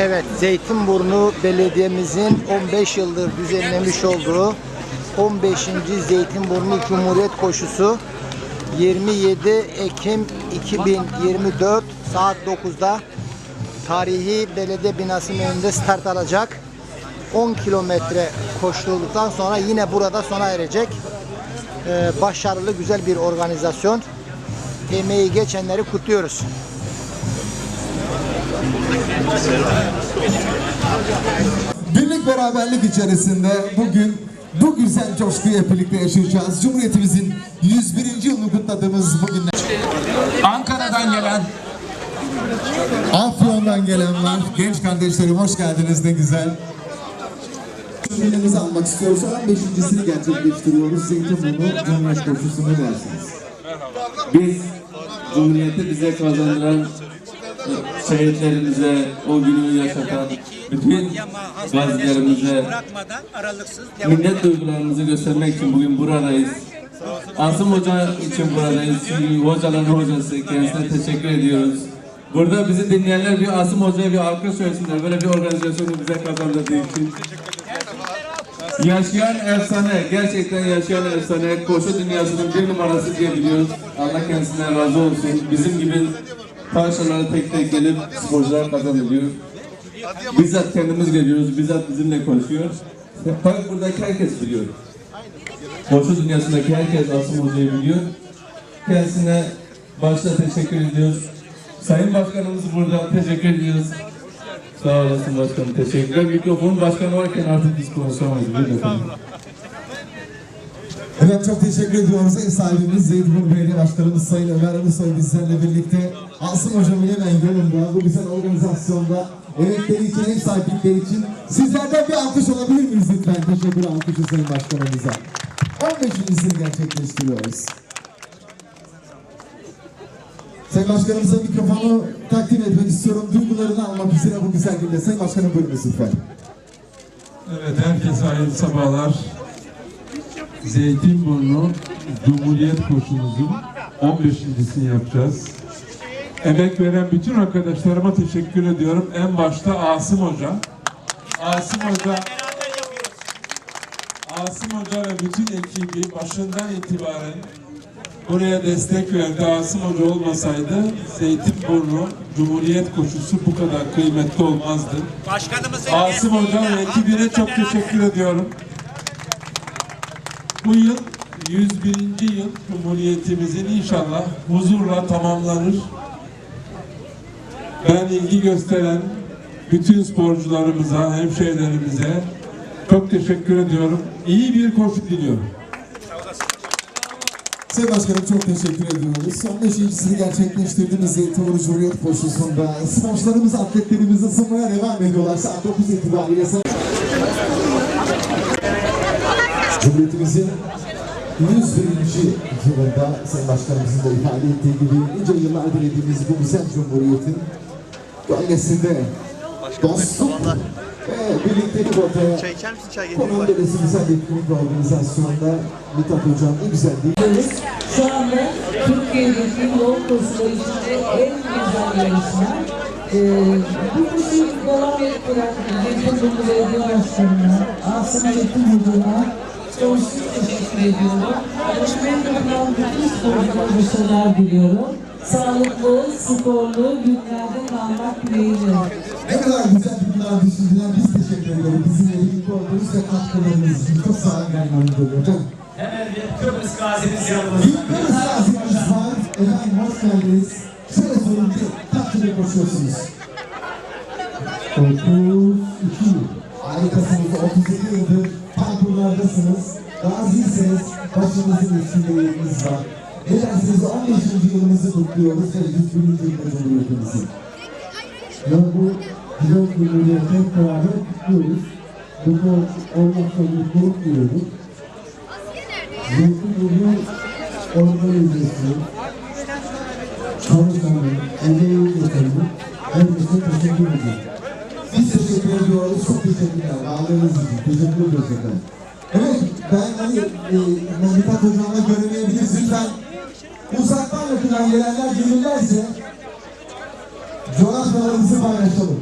Evet, Zeytinburnu Belediye'mizin 15 yıldır düzenlemiş olduğu 15. Zeytinburnu Cumhuriyet Koşusu 27 Ekim 2024 saat 9'da tarihi belediye binasının önünde start alacak. 10 kilometre koşturulduktan sonra yine burada sona erecek. Ee, başarılı güzel bir organizasyon. Emeği geçenleri kutluyoruz. Birlik beraberlik içerisinde bugün bu güzel coşkuyu hep birlikte yaşayacağız. Cumhuriyetimizin 101. yılını kutladığımız bugün Ankara'dan gelen Afyon'dan gelen var. Genç kardeşlerim hoş geldiniz ne güzel. Cümlelerinizi almak istiyoruz. 15.sini gerçekleştiriyoruz. Zeytinburnu Cumhuriyet Koşusu ne dersiniz? Biz Cumhuriyeti bize kazandıran şehitlerimize, o günü yaşatan bütün gazilerimize minnet duygularımızı göstermek için bugün buradayız. Asım Hoca için buradayız. Hocaların hocası. Kendisine teşekkür ediyoruz. Burada bizi dinleyenler bir Asım Hoca'ya bir alkış söylesinler. Böyle bir organizasyonu bize kazandırdığı için. Yaşayan efsane, gerçekten yaşayan efsane, koşu dünyasının bir numarası diyebiliyoruz. Allah kendisinden razı olsun. Bizim gibi parçalara tek tek gelip sporcular kazanılıyor. Bizzat kendimiz geliyoruz, bizzat bizimle konuşuyor. Tabii buradaki herkes biliyor. Koşu dünyasındaki herkes Asım Hoca'yı biliyor. Kendisine başta teşekkür ediyoruz. Sayın Başkanımız burada, teşekkür ediyoruz. Sağ olasın başkanım, teşekkürler. Mikrofon başkanı varken artık biz konuşamayız. Buyurun efendim. Evet çok teşekkür ediyoruz. Ev sahibimiz Zeytinburnu Belediye Başkanımız Sayın Ömer Arısoy bizlerle birlikte. Asım Hocam'ın hemen yanında bu güzel organizasyonda emekleri için, ev sahiplikleri için sizlerden bir alkış alabilir miyiz lütfen? Teşekkür alkışı Sayın Başkanımıza. 15.sini gerçekleştiriyoruz. Sayın Başkanımıza mikrofonu takdim etmek istiyorum. Duygularını almak üzere bu güzel günde. Sayın Başkanım buyurunuz lütfen. Evet, herkese hayırlı sabahlar. Zeytinburnu Cumhuriyet Koşumuzun 15.sini yapacağız. Emek veren bütün arkadaşlarıma teşekkür ediyorum. En başta Asım Hoca. Asım Hoca Asım Hoca ve bütün ekibi başından itibaren buraya destek verdi. Asım Hoca olmasaydı Zeytinburnu Cumhuriyet Koşusu bu kadar kıymetli olmazdı. Başkanımızın Asım Hocam ve ekibine çok teşekkür ediyorum. Bu yıl 101. yıl Cumhuriyetimizin inşallah huzurla tamamlanır. Ben ilgi gösteren bütün sporcularımıza, hemşehrilerimize çok teşekkür ediyorum. İyi bir koşu diliyorum. Sayın Başkanım çok teşekkür ediyoruz. 15.sini gerçekleştirdiğimiz Zeytinburnu Cumhuriyet Koşusu'nda sporcularımız, atletlerimiz ısınmaya devam ediyorlar. Saat 9 itibariyle Cumhuriyetimizin 101. yılında Sayın Başkanımızın da ifade ettiği gibi nice yıllar dilediğimiz bu güzel Cumhuriyet'in gölgesinde dostluk ve birliktelik ortaya Çay içer misin çay Konum Dedesi Güzel Etkinlik ve Organizasyonda Mithat Hocam ne güzel değil. Şu anda Türkiye'deki yol koşuları içinde en güzel yarışma. Ee, bu koşuyu devam ettiren Zeytinburnu Belediye Başkanı'na, Asım Zeytinburnu'na sonsuz teşekkür ediyorum. Yarışmaya katılan bütün sporculara başarılar diliyorum. Sağlıklı, sporlu günlerde kalmak dileğiyle. Ne kadar güzel bunlar düşündüler. Biz teşekkür ederiz. Bizimle birlikte olduğunuz ve katkılarınız için çok sağ olun gelmeniz oluyor. Hemen bir Kıbrıs gazimiz yanımızda. Kıbrıs Gazi'miz var. Efendim hoş geldiniz. Şöyle sorun ki yıl koşuyorsunuz? 32 yıl. Harikasınız. 37 yıldır parkurlardasınız. Gaziyseniz başınızın üstünde yeriniz var. Ne dersiniz 15. yılımızı kutluyoruz ve 101. yılda Cumhuriyetimizin. Ve bu güzel cumhuriyeti hep beraber kutluyoruz. Bu olmakla mutluluk duyuyoruz. Zeytinburnu organizasyonu çalışanı, emeği geçeni herkese teşekkür ediyorum. Biz teşekkür ediyoruz. Çok teşekkürler. Ağlarınız için. Teşekkür ediyoruz. Ben hani e, Mithat Hocam'la göremeyebiliriz. Lütfen uzaktan yakından gelenler gelirlerse coğrafyalarımızı paylaşalım.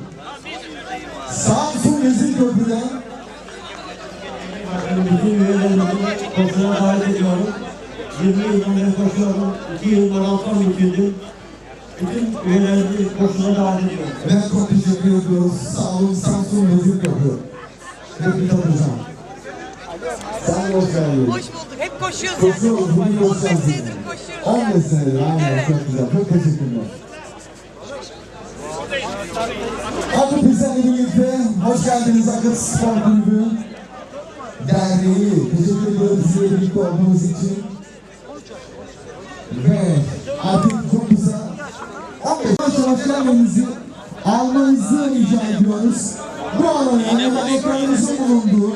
Samsun Vezir Köprü'den Bütün üyelerimizi koşuya davet ediyorum. 20 yıldan beri koşuyorum. 2 yıl maraton bitirdim. Bütün üyelerimizi koşuya davet ediyorum. ve çok teşekkür ediyoruz. Sağ olun Samsun Vezir Köprü. Peki Hocam. Sen hoş geldin. Hoş bulduk. Hep koşuyoruz yani. Koşuyoruz, bugün 15 koşacağız. senedir koşuyoruz 15 yani. senedir, aynen Evet. çok güzel, çok teşekkürler. Akıp bizlerle birlikte hoş geldiniz Akıp Spor Kulübü Derneği. Teşekkür ediyoruz bizlerle birlikte olduğunuz için. Ve artık çok kısa 15 yavaş yavaş gelmenizi almanızı rica ediyoruz. Bu alanı hemen ekranımızın bulunduğu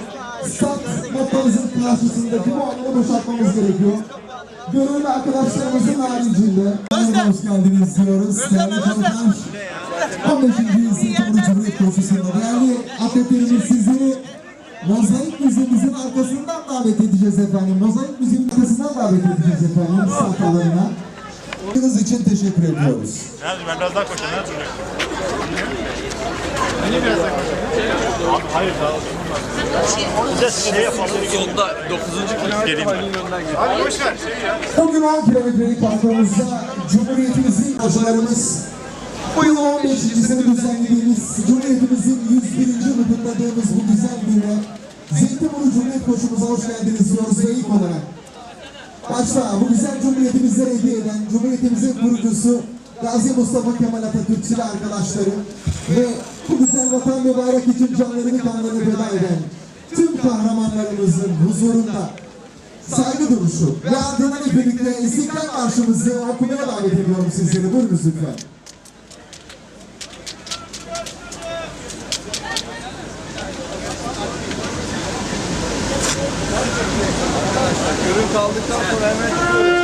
stat noktamızın karşısındaki bu alanı boşaltmamız gerekiyor. Gönüllü arkadaşlarımızın haricinde hoş geldiniz diyoruz. Değerli konuklar, 15. Zeytinburnu Cumhuriyet Koşusu'nda değerli atletlerimiz sizleri Mozaik müziğimizin arkasından davet edeceğiz efendim. Mozaik müziğin arkasından davet edeceğiz efendim stat alanına. Yaptığınız için teşekkür ediyoruz. Ben biraz daha koşayım. Ne duruyor? Bize şey yapalım. Sonda 9. kilometre geleyim ben. Abi boş ver. Ya. Bugün 10 kilometrelik parkurumuzda Cumhuriyetimizin hocalarımız bu yıl 15.sini düzenlediğimiz Cumhuriyetimizin 101. yılını kutladığımız bu güzel güne Zeytinburnu Cumhuriyet koşumuza hoş geldiniz diyoruz ve ilk olarak başta bu güzel Cumhuriyetimizle hediye eden Cumhuriyetimizin kurucusu Gazi Mustafa Kemal Atatürkçüle arkadaşları ve güzel vatan ve bayrak için canlarını kanlarını feda eden tüm kahramanlarımızın huzurunda saygı duruşu ve ardından hep birlikte İstiklal Marşımızı okumaya davet ediyorum sizleri. Buyurunuz lütfen. Ürün kaldıktan sonra hemen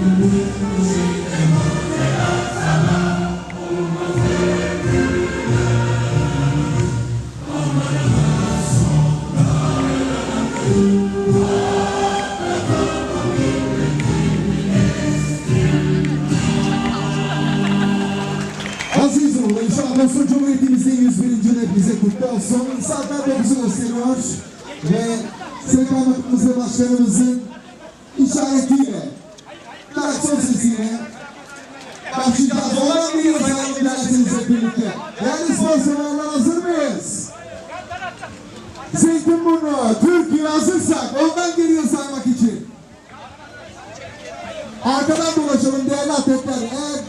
Aziz olun. İnşallah olsun Cumhuriyetimizin 101. yılı bize kutlu olsun. Saatler 9'u gösteriyor. Ve Sekamatımızı başkanımızın işaretiyle, klakson sesiyle başlayacağız. Olan bir yıl sayalım dersiniz hep birlikte. Değerli sponsorlarla hazır mıyız? Zeytinburnu, Türkiye hazırsak ondan geliyor saymak için. Arkadan dolaşalım değerli atletler. Eğer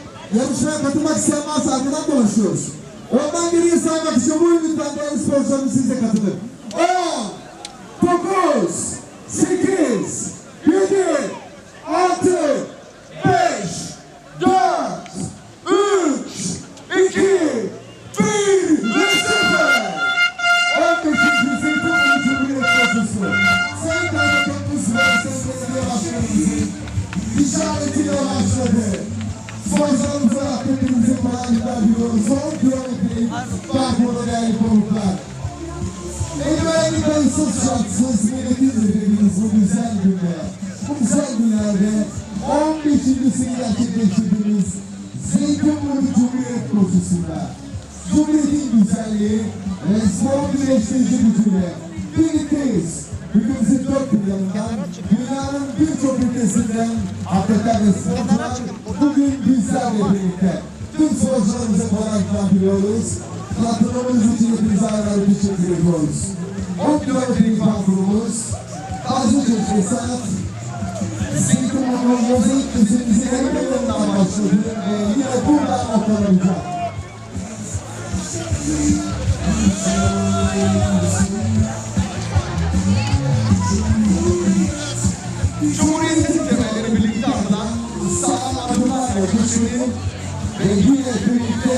yarışmaya katılmak isteyen varsa arkadan dolaşıyoruz. Ondan geriye saymak için buyurun lütfen değerli sporcularımız siz de katılın. 10, 9, 8, 7, işaretiyle başladı. Sponsorumuza atletimize kolaylıklar diliyoruz. 10 kilometrelik parkurda değerli konuklar. Eldivenli kayıtsız şartsız milletin dediğimiz bu güzel günde, bu güzel günlerde 15.sini gerçekleştirdiğimiz Zeytinburnu Cumhuriyet Koşusu'nda Cumhuriyetin güzelliği ve spor birleştirici gücüyle birlikteyiz. Ülkemizin dört bir yanından, dünyanın birçok ülkesinden atletler ve sporcular bugün bizlerle birlikte. Tüm sporcularımıza kolaylıklar diliyoruz. Katılımınız için hepinize ayrı ayrı teşekkür ediyoruz. 10 kilometrelik parkurumuz, Gaziantep Sanat, Zeytinburnu Mozaik Müzemizin en başladı ve yine buradan noktalanacak. Cumhuriyetin temelleri birlikte atılan sağlam adımlarla güçlü ve yine birlikte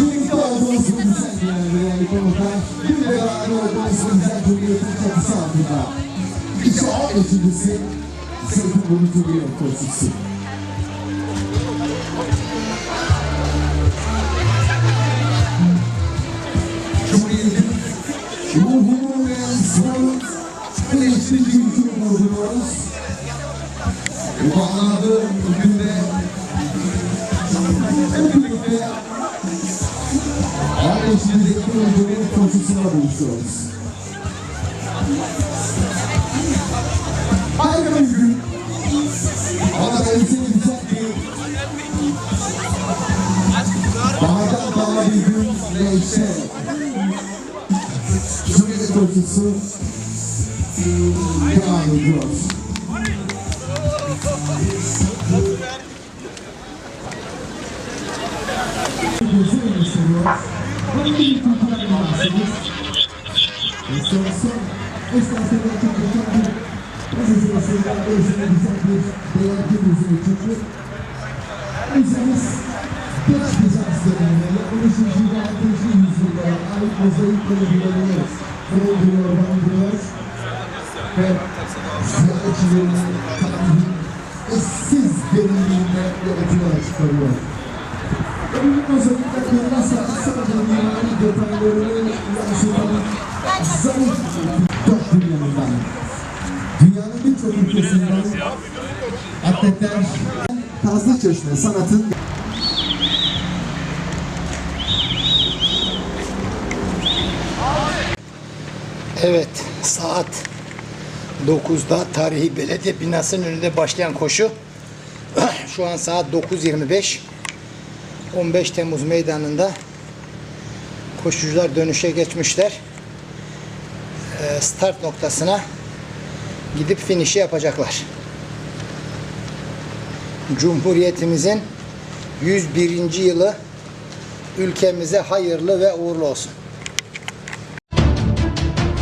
birlikte olduğumuz bu güzel günlerde konuklar, bir beraber olduğumuz bu güzel Cumhuriyet'in çatısı altında. İşte 15.si Zeytinburnu Cumhuriyet Koşusu. Gücünü vurguluyoruz. Bu bağlamda bugün hep birlikte 15. Zeytinburnu Cumhuriyet Koşusu'na buluşuyoruz. Harika bir gün. Ama öylesine güzel ki Bahardan daha bir gün ve işte Cumhuriyet Koşusu devam ediyor. Gözü gösteriyor. Hangi bir kültürel mirasımız? Ve ziyaretçilerin tarihin eşsiz derinliğinde yaratımlar çıkarıyor. Ve bu mozaikler bilmezse sadece mimari detaylarını yansıtan zarif dört bir yanından Dünyanın birçok ülkesinden atletler Tazlı Çeşme sanatın Evet, saat 9'da tarihi belediye binasının önünde başlayan koşu. Şu an saat 9.25. 15 Temmuz meydanında koşucular dönüşe geçmişler. Ee, Start noktasına gidip finişi yapacaklar. Cumhuriyetimizin 101. yılı ülkemize hayırlı ve uğurlu olsun.